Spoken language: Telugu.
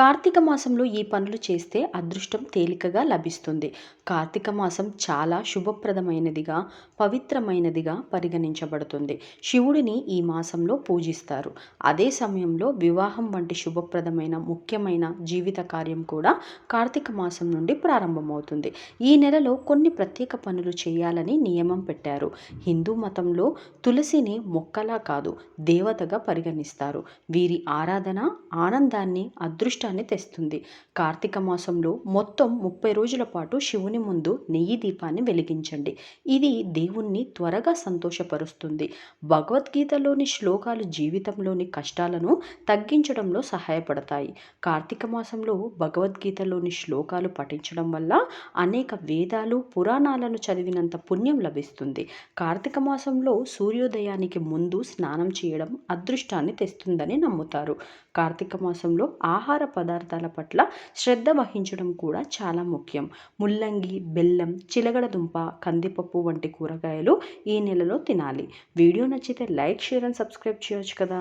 కార్తీక మాసంలో ఈ పనులు చేస్తే అదృష్టం తేలికగా లభిస్తుంది? కార్తీక మాసం చాలా శుభప్రదమైనదిగా పవిత్రమైనదిగా పరిగణించబడుతుంది. శివుడిని ఈ మాసంలో పూజిస్తారు. అదే సమయంలో వివాహం వంటి శుభప్రదమైన ముఖ్యమైన జీవిత కార్యం కూడా కార్తీక మాసం నుండి ప్రారంభమవుతుంది. ఈ నెలలో కొన్ని ప్రత్యేక పనులు చేయాలని నియమం పెట్టారు. హిందూ మతంలో తులసిని మొక్కలా కాదు దేవతగా పరిగణిస్తారు. వీరి ఆరాధన ఆనందాన్ని అదృష్టాన్ని తెస్తుంది. కార్తీక మాసంలో మొత్తం ముప్పై రోజుల పాటు శివుని ముందు నెయ్యి దీపాన్ని వెలిగించండి. ఇది దేవుణ్ణి త్వరగా సంతోషపరుస్తుంది. భగవద్గీతలోని శ్లోకాలు జీవితంలోని కష్టాలను తగ్గించడంలో సహాయపడతాయి. కార్తీక మాసంలో భగవద్గీతలోని శ్లోకాలు పఠించడం వల్ల అనేక వేదాలు పురాణాలను చదివినంత పుణ్యం లభిస్తుంది. కార్తీక మాసంలో సూర్యోదయానికి ముందు స్నానం చేయడం అదృష్టాన్ని తెస్తుందని నమ్ముతారు. కార్తీక మాసంలో ఆహార పదార్థాల పట్ల శ్రద్ధ వహించడం కూడా చాలా ముఖ్యం. ముల్లంగి బెల్లం చిలగడదుంప కందిపప్పు వంటి కూరగాయలు ఈ నెలలో తినాలి. వీడియో నచ్చితే లైక్ షేర్ అండ్ సబ్స్క్రైబ్ చేయొచ్చు కదా.